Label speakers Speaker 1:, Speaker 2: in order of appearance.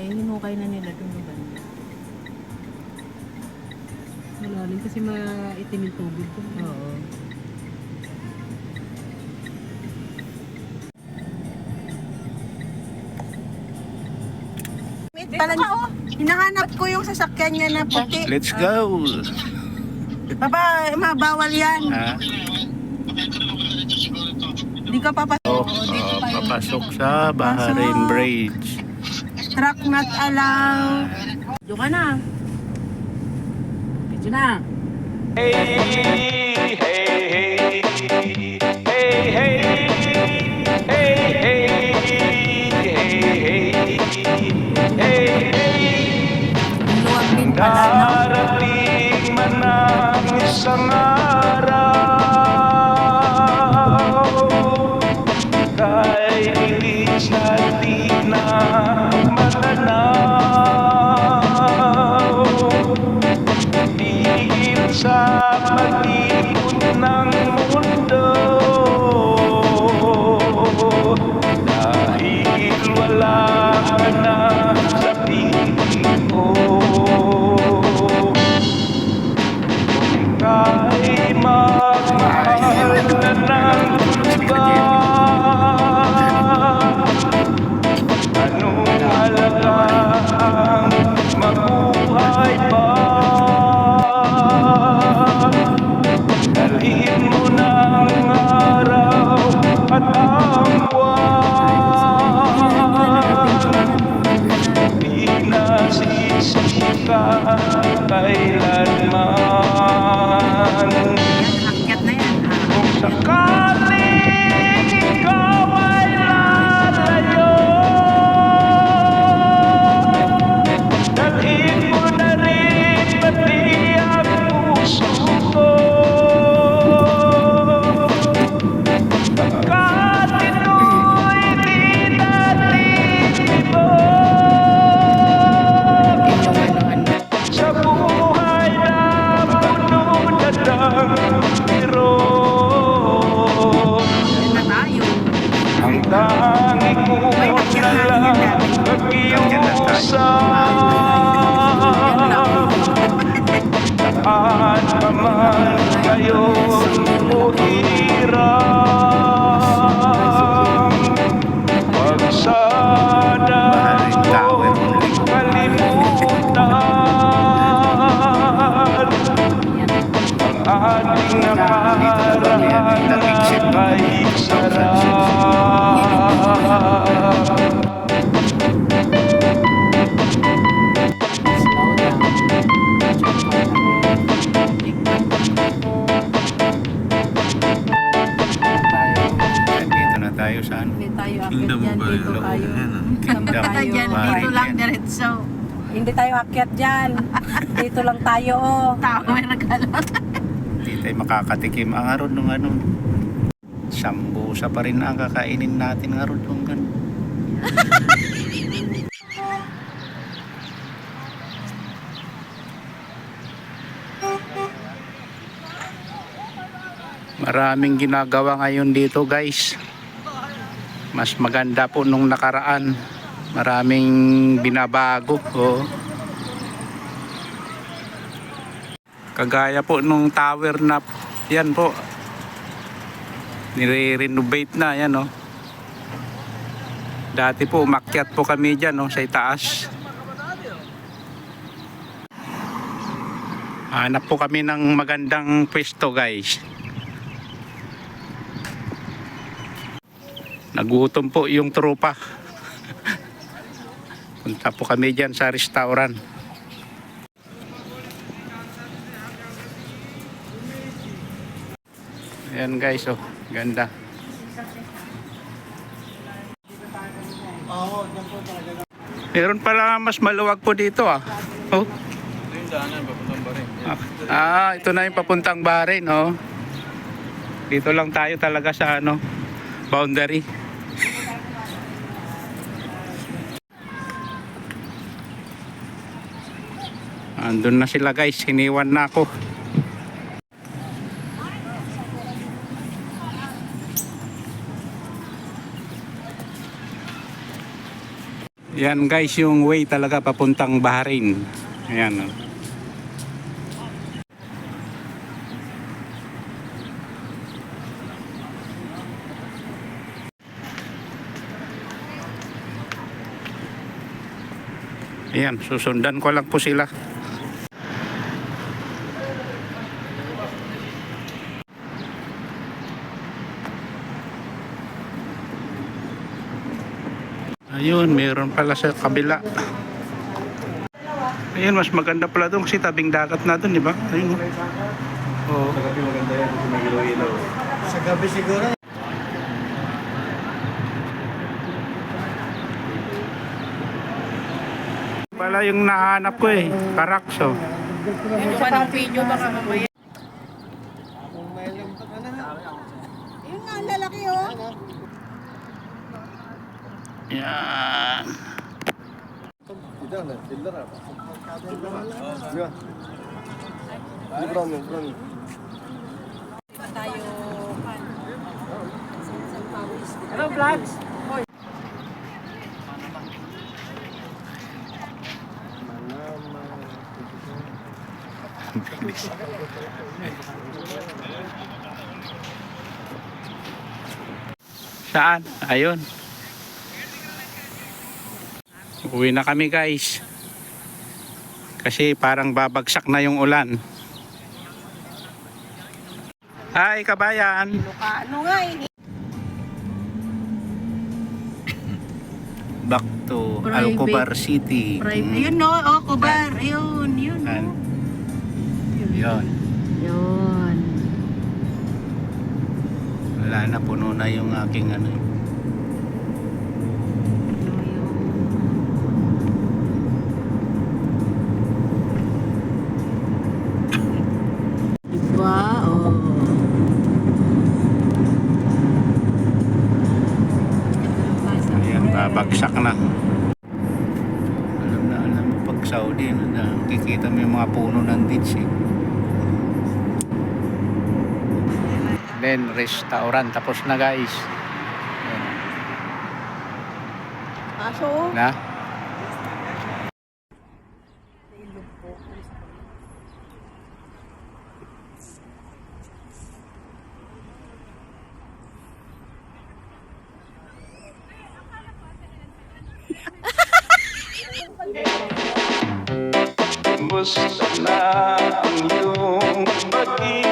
Speaker 1: Eh, hinukay na nila dun yung banda.
Speaker 2: Malalim kasi maitim yung tubig ko.
Speaker 1: Oo.
Speaker 3: Pala, hinahanap ko yung sasakyan niya na puti.
Speaker 4: Let's go!
Speaker 3: Baba, mabawal yan.
Speaker 4: Ha?
Speaker 3: Hindi ka papa
Speaker 4: Oh, oh, papasok sa Bahrain Bridge.
Speaker 3: Truck not allow.
Speaker 1: Diyo ka na. Medyo na.
Speaker 3: Ang luwag din pala, no?
Speaker 4: Darating man ang isang araw palibot ng mundo. Dahil wala ka na sa piling Ika'y magmahal na ng ating nakaraan ay sarap tayo?
Speaker 1: Hindi tayo akyat dyan. Dito tayo.
Speaker 4: Kingdom
Speaker 3: Tayo dyan, dito lang diretso.
Speaker 2: Hindi tayo akyat dyan. Dito lang tayo, oh.
Speaker 3: Tao may regalo.
Speaker 4: Tayo makakatikim ang aron nung ano. Sambusa pa rin ang kakainin natin aron nung ano. Maraming ginagawa ngayon dito guys. Mas maganda po nung nakaraan. Maraming binabago. Oh. Kagaya po nung tower na yan po. Nire-renovate na yan oh. Dati po umakyat po kami dyan oh, sa itaas. Hanap po kami ng magandang pwesto guys. Nagutom po yung tropa. Punta po kami dyan sa restaurant. Ayan guys, oh, ganda. Meron pala mas maluwag po dito ah. Oh. Ah, ito na yung papuntang Bahrain, oh. Dito lang tayo talaga sa ano, boundary. Andun na sila guys, hiniwan na ako.
Speaker 2: Yan guys, yung way talaga papuntang Bahrain. Ayan. oh. Ayan, susundan ko lang po sila. Ayun, meron pala sa kabila. Ayun, mas maganda pala doon kasi tabing dagat na doon, di ba? Ayun. Oh.
Speaker 5: Sa gabi siguro.
Speaker 2: Pala yung nahanap ko eh, Karakso.
Speaker 6: Ito ka ng video baka mamaya.
Speaker 3: Yun nga, ang lalaki oh.
Speaker 2: Yan.
Speaker 7: Hello, vlogs.
Speaker 2: Saan? Ayun. Uwi na kami guys. Kasi parang babagsak na yung ulan. Hi kabayan!
Speaker 3: Ano nga eh.
Speaker 2: Back to
Speaker 6: Private.
Speaker 2: Alcobar City.
Speaker 6: Private.
Speaker 3: Ayun no, oh. Ayun, yun.
Speaker 2: Yan.
Speaker 3: oh.
Speaker 2: Yun.
Speaker 6: Yun.
Speaker 2: Wala na, puno na yung aking ano. Babagsak na. Alam na, alam mo pag Saudi, ano na, kikita mo yung mga puno ng ditch eh. Then, restaurant. Tapos na guys.
Speaker 3: Aso.
Speaker 2: Na?
Speaker 4: Musta na ang iyong pag-ibig